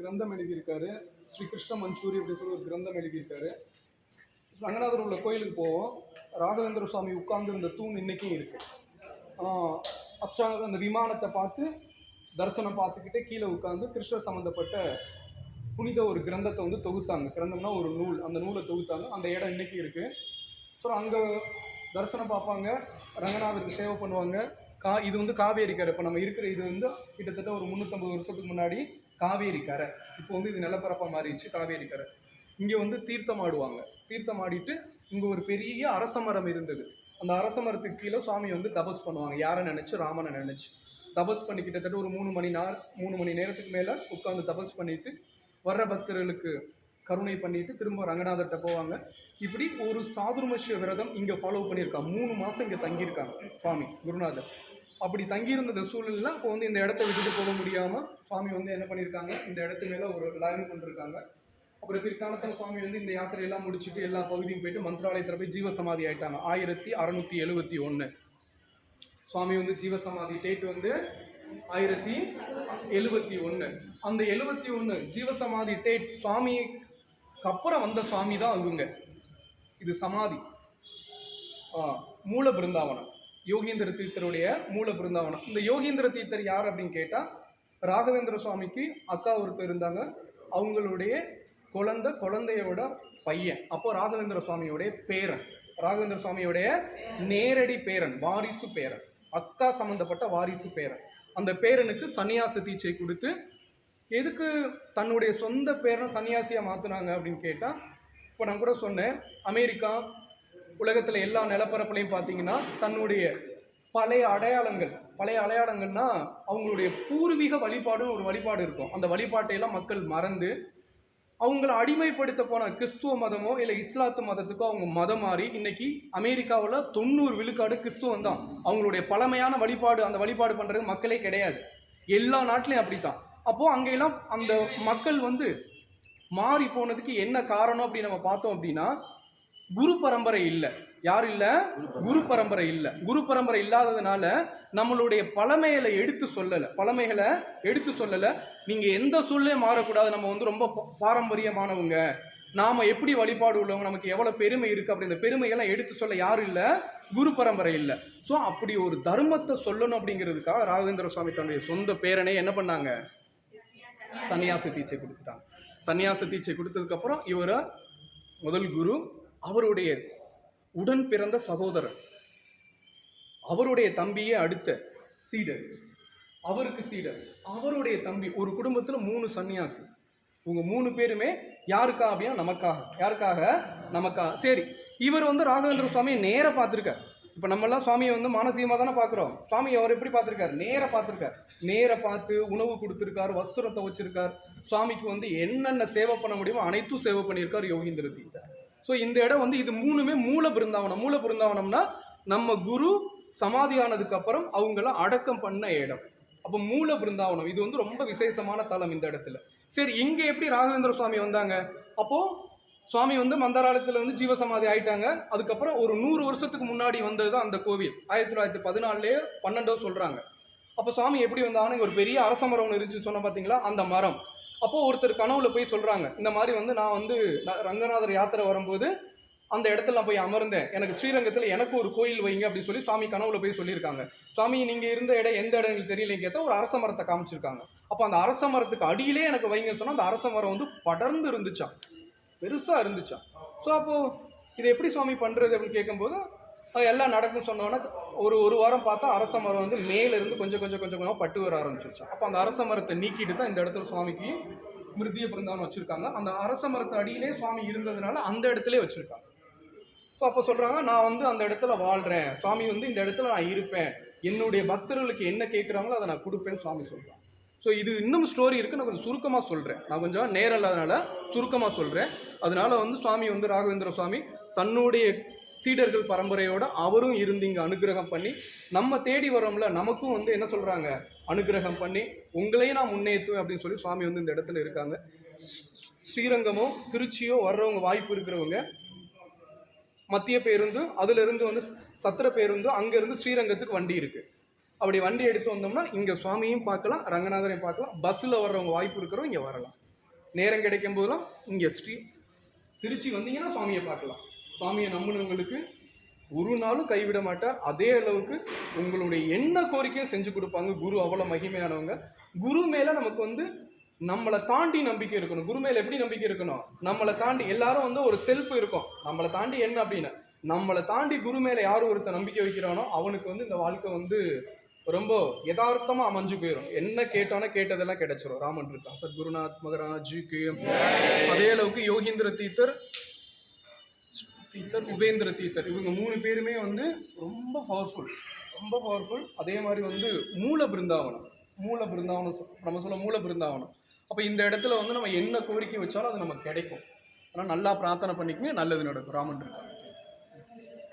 கிரந்தம் எழுதியிருக்காரு. ஸ்ரீ கிருஷ்ண மஞ்சூரி அப்படின்னு சொல்லி ஒரு கிரந்தம் எழுதியிருக்காரு. ரங்கநாதர் உள்ள கோயிலுக்கு போவோம். ராகவேந்திர சுவாமி உட்கார்ந்திருந்த தூண் இன்னைக்கும் இருக்கு. ஆஹ் அஷ்டாங்க அந்த விமானத்தை பார்த்து தரிசனம் பார்த்துக்கிட்டே கீழே உட்காந்து கிருஷ்ணர் சம்மந்தப்பட்ட புனித ஒரு கிரந்தத்தை வந்து தொகுத்தாங்க. கிரந்தம்னா ஒரு நூல். அந்த நூலை தொகுத்தாங்க. அந்த இடம் இன்னைக்கு இருக்கு. ஸோ அங்கே தரிசனம் பார்ப்பாங்க. ரங்கநாதருக்கு சேவை பண்ணுவாங்க. கா இது வந்து காவேரி இப்போ நம்ம இருக்கிற இது வந்து கிட்டத்தட்ட ஒரு முந்நூற்றம்பது வருஷத்துக்கு முன்னாடி காவேரி கரை இப்போ வந்து இது நிலப்பரப்பாக மாறிடுச்சு காவேரி கரை இங்கே வந்து தீர்த்தம் ஆடுவாங்க. தீர்த்தம் ஆடிட்டு இங்கே ஒரு பெரிய அரச மரம் இருந்தது. அந்த அரச மரத்துக்கு கீழே சுவாமி வந்து தபஸ் பண்ணுவாங்க. யாரை நினச்சி? ராமனை நினச்சி. தபஸ் பண்ணி கிட்டத்தட்ட ஒரு மூணு மணி நேரம் மூணு மணி நேரத்துக்கு மேலே உட்காந்து தபஸ் பண்ணிட்டு வர்ற பக்தர்களுக்கு கருணை பண்ணிட்டு திரும்ப ரங்கநாதர்கிட்ட போவாங்க. இப்படி ஒரு சாதுர்மஷ்ய விரதம் இங்கே ஃபாலோ பண்ணியிருக்காங்க மூணு மாதம் இங்கே தங்கியிருக்காங்க சுவாமி குருநாதர். அப்படி தங்கியிருந்த சூழலில் இப்போ வந்து இந்த இடத்த விட்டுட்டு போக முடியாமல் சுவாமி வந்து என்ன பண்ணியிருக்காங்க இந்த இடத்து மேலே ஒரு லைன் கொண்டிருக்காங்க. அப்புறம் பிற்காலத்தில் சுவாமி வந்து இந்த யாத்திரையெல்லாம் முடிச்சுட்டு எல்லா பகுதியும் போயிட்டு மந்திராலயத்தில் போய் ஜீவசமாதி ஆயிட்டாங்க. ஆயிரத்தி அறநூற்றி எழுபத்தி ஒன்று சுவாமி வந்து ஜீவசமாதி டேட் வந்து ஆயிரத்தி எழுபத்தி ஒன்று அந்த எழுபத்தி ஒன்று ஜீவசமாதி டேட் சுவாமிக்கு அப்புறம் வந்த சுவாமி தான் அவங்க. இது சமாதி. ஆ, மூல பிருந்தாவனம். யோகீந்திர தீர்த்தருடைய மூல பிருந்தாவனம். இந்த யோகீந்திர தீர்த்தர் யார் அப்படின்னு கேட்டால் ராகவேந்திர சுவாமிக்கு அக்கா ஒருத்தர் இருந்தாங்க. அவங்களுடைய குழந்தை குழந்தையோட பையன். அப்போ ராகவேந்திர சுவாமியோடைய பேரன். ராகவேந்திர சுவாமியோடைய நேரடி பேரன் வாரிசு பேரன். அக்கா சம்மந்தப்பட்ட வாரிசு பேரன். அந்த பேரனுக்கு சன்னியாச தீட்சை கொடுத்து எதுக்கு தன்னுடைய சொந்த பேரனை சன்னியாசியாக மாற்றினாங்க அப்படின்னு கேட்டால் இப்போ நான் கூட சொன்னேன் அமெரிக்கா உலகத்தில் எல்லா நிலப்பரப்புலையும் பார்த்தீங்கன்னா தன்னுடைய பழைய அடையாளங்கள் பழைய அடையாளங்கள்னா அவங்களுடைய பூர்வீக வழிபாடுன்னு ஒரு வழிபாடு இருக்கும். அந்த வழிபாட்டையெல்லாம் மக்கள் மறந்து அவங்கள அடிமைப்படுத்த போன கிறிஸ்துவ மதமோ இல்லை இஸ்லாத்து மதத்துக்கோ அவங்க மதம் மாறி இன்னைக்கு அமெரிக்காவில் தொண்ணூறு விழுக்காடு கிறிஸ்துவம் தான். அவங்களுடைய பழமையான வழிபாடு அந்த வழிபாடு பண்ணுறது மக்களே கிடையாது. எல்லா நாட்டிலையும் அப்படித்தான். அப்போது அங்கெல்லாம் அந்த மக்கள் வந்து மாறி போனதுக்கு என்ன காரணம் அப்படின்னு நம்ம பார்த்தோம் அப்படின்னா குரு பரம்பரை இல்லை. யார் இல்லை? குரு பரம்பரை இல்லை. குரு பரம்பரை இல்லாததுனால நம்மளுடைய பழமைகளை எடுத்து சொல்லலை. பழமைகளை எடுத்து சொல்லலை. நீங்கள் எந்த சொல்லே மாறக்கூடாது. நம்ம வந்து ரொம்ப பாரம்பரியமானவங்க. நாம் எப்படி வழிபாடு உள்ளவங்க? நமக்கு எவ்வளோ பெருமை இருக்குது அப்படி இந்த பெருமையெல்லாம் எடுத்து சொல்ல யாரும் இல்லை? குரு பரம்பரை இல்லை. ஸோ அப்படி ஒரு தர்மத்தை சொல்லணும் அப்படிங்கிறதுக்காக ராகவேந்திர சுவாமி தன்னுடைய சொந்த பேரனே என்ன பண்ணாங்க? சன்னியாச தீட்சை கொடுத்துட்டாங்க. சன்னியாச தீட்சை கொடுத்ததுக்கப்புறம் இவரை முதல் குரு அவருடைய உடன் பிறந்த சகோதரர். அவருடைய தம்பியே அடுத்த சீடர். அவருக்கு சீடர். அவருடைய தம்பி ஒரு குடும்பத்தில் மூணு சன்னியாசி. இவங்க மூணு பேருமே யாருக்கா அப்படின்னா நமக்காக யாருக்காக? நமக்காக சரி இவர் வந்து ராகவேந்திர சுவாமியை நேராக பார்த்துருக்கார். இப்போ நம்மெல்லாம் சுவாமியை வந்து மானசீகமாக தானே பார்க்குறோம். சுவாமி அவர் எப்படி பார்த்துருக்காரு? நேராக பார்த்துருக்கார். நேராக பார்த்து உணவு கொடுத்துருக்காரு வஸ்திரத்தை வச்சிருக்கார். சுவாமிக்கு வந்து என்னென்ன சேவை பண்ண முடியுமோ அனைத்தும் சேவை பண்ணியிருக்கார் யோகீந்திர தீர்த்தர். ஸோ இந்த இடம் வந்து இது மூணுமே மூல பிருந்தாவனம். மூல பிருந்தாவனம்னா நம்ம குரு சமாதி ஆனதுக்கு அப்புறம் அவங்கள அடக்கம் பண்ண இடம். அப்போ மூல பிருந்தாவனம். இது வந்து ரொம்ப விசேஷமான தலம் இந்த இடத்துல. சரி இங்கே எப்படி ராகவேந்திர சுவாமி வந்தாங்க? அப்போது சுவாமி வந்து மந்தாராலயத்தில் வந்து ஜீவசமாதி ஆயிட்டாங்க. அதுக்கப்புறம் ஒரு நூறு வருஷத்துக்கு முன்னாடி வந்தது தான் அந்த கோவில். ஆயிரத்தி தொள்ளாயிரத்தி பதினாலுலேயே பன்னெண்டோ சொல்கிறாங்க அப்போ சுவாமி எப்படி வந்தாங்கன்னு ஒரு பெரிய அரச மரம் ஒன்று இருந்துச்சு சொன்ன பார்த்தீங்களா அந்த மரம். அப்போது ஒருத்தர் கனவுல போய் சொல்கிறாங்க இந்த மாதிரி வந்து நான் வந்து ரங்கநாதர் யாத்திரை வரும்போது அந்த இடத்துல நான் போய் அமர்ந்தேன். எனக்கு ஸ்ரீரங்கத்தில் எனக்கு ஒரு கோயில் வைங்க அப்படின்னு சொல்லி சுவாமி கனவுல போய் சொல்லியிருக்காங்க. சுவாமி நீங்கள் இருந்த இடம் எந்த இடம் எனக்கு தெரியலன்னு கேட்டால் ஒரு அரச மரத்தை காமிச்சிருக்காங்க. அப்போ அந்த அரச மரத்துக்கு அடியிலே எனக்கு வைங்கன்னு சொன்னால் அந்த அரச மரம் வந்து படர்ந்து இருந்துச்சான் பெருசாக இருந்துச்சான் ஸோ அப்போது இதை எப்படி சுவாமி பண்ணுறது அப்படின்னு கேட்கும்போது எல்லாம் நடக்கும் சொன்னோன்னா ஒரு ஒரு வாரம் பார்த்தா அரச மரம் வந்து மேலேருந்து கொஞ்சம் கொஞ்சம் கொஞ்சம் கொஞ்சமாக பட்டு வர ஆரம்பிச்சிருச்சு. அப்போ அந்த அரச மரத்தை நீக்கிட்டு தான் இந்த இடத்துல சுவாமிக்கு மிருதிய பிருந்தாவனம் வச்சுருக்காங்க. அந்த அரச மரத்து அடியிலே சுவாமி இருந்ததுனால அந்த இடத்துல வச்சுருக்காங்க. ஸோ அப்போ சொல்கிறாங்க நான் வந்து அந்த இடத்துல வாழ்கிறேன் சுவாமி வந்து இந்த இடத்துல நான் இருப்பேன். என்னுடைய பக்தர்களுக்கு என்ன கேட்குறாங்களோ அதை நான் கொடுப்பேன்னு சுவாமி சொல்கிறான் ஸோ இது இன்னும் ஸ்டோரி இருக்குது நான் கொஞ்சம் சுருக்கமாக சொல்கிறேன் நான் கொஞ்சம் நேரம் இல்லாதனால சுருக்கமாக சொல்கிறேன் அதனால வந்து சுவாமி வந்து ராகவேந்திர சுவாமி தன்னுடைய சீடர்கள் பரம்பரையோட அவரும் இருந்து இங்கே அனுகிரகம் பண்ணி நம்ம தேடி வரோம்ல நமக்கும் வந்து என்ன சொல்கிறாங்க அனுகிரகம் பண்ணி உங்களையும் நான் முன்னேற்றுவேன் அப்படின்னு சொல்லி சுவாமி வந்து இந்த இடத்துல இருக்காங்க. ஸ்ரீரங்கமோ திருச்சியோ வர்றவங்க வாய்ப்பு இருக்கிறவங்க மத்திய பேருந்து அதுலேருந்து வந்து சத்திர பேருந்து அங்கேருந்து ஸ்ரீரங்கத்துக்கு வண்டி இருக்குது அப்படி வண்டி எடுத்து வந்தோம்னா இங்கே சுவாமியும் பார்க்கலாம் ரங்கநாதரையும் பார்க்கலாம் பஸ்ஸில் வர்றவங்க வாய்ப்பு இருக்கிறவங்க இங்கே வரலாம். நேரம் கிடைக்கும் போதெல்லாம் இங்கே ஸ்ரீ திருச்சி வந்தீங்கன்னா சுவாமியை பார்க்கலாம். சுவாமியை நம்பினவங்களுக்கு ஒரு நாளும் கைவிட மாட்டேன் அதே அளவுக்கு உங்களுடைய என்ன கோரிக்கையும் செஞ்சு கொடுப்பாங்க. குரு அவ்வளோ மகிமையானவங்க. குரு மேலே நமக்கு வந்து நம்மளை தாண்டி நம்பிக்கை இருக்கணும். குரு மேலே எப்படி நம்பிக்கை இருக்கணும்? நம்மளை தாண்டி எல்லாரும் வந்து ஒரு செல்ஃப் இருக்கும். நம்மளை தாண்டி என்ன அப்படின்னு? நம்மளை தாண்டி குரு மேலே யார் ஒருத்தர் நம்பிக்கை வைக்கிறானோ அவனுக்கு வந்து இந்த வாழ்க்கை வந்து ரொம்ப யதார்த்தமாக அமைஞ்சு போயிடும் என்ன கேட்டானோ கேட்டதெல்லாம் கிடைச்சிரும். ராமன் இருக்கான். சத்குருநாத் மகராஜிக்கு. அதே அளவுக்கு யோகீந்திர தீர்த்தர் தீத்தர் உபேந்திர தீர்த்தர் இவங்க மூணு பேருமே வந்து ரொம்ப பவர்ஃபுல் ரொம்ப பவர்ஃபுல் அதே மாதிரி வந்து மூல பிருந்தாவனம். மூல பிருந்தாவனம் நம்ம சொல்ல மூல பிருந்தாவனம். அப்போ இந்த இடத்துல வந்து நம்ம என்ன கோரிக்கை வச்சாலும் அது நமக்கு கிடைக்கும். ஆனால் நல்லா பிரார்த்தனை பண்ணிக்கங்க நல்லது நடக்கும். ராமன் இருக்காங்க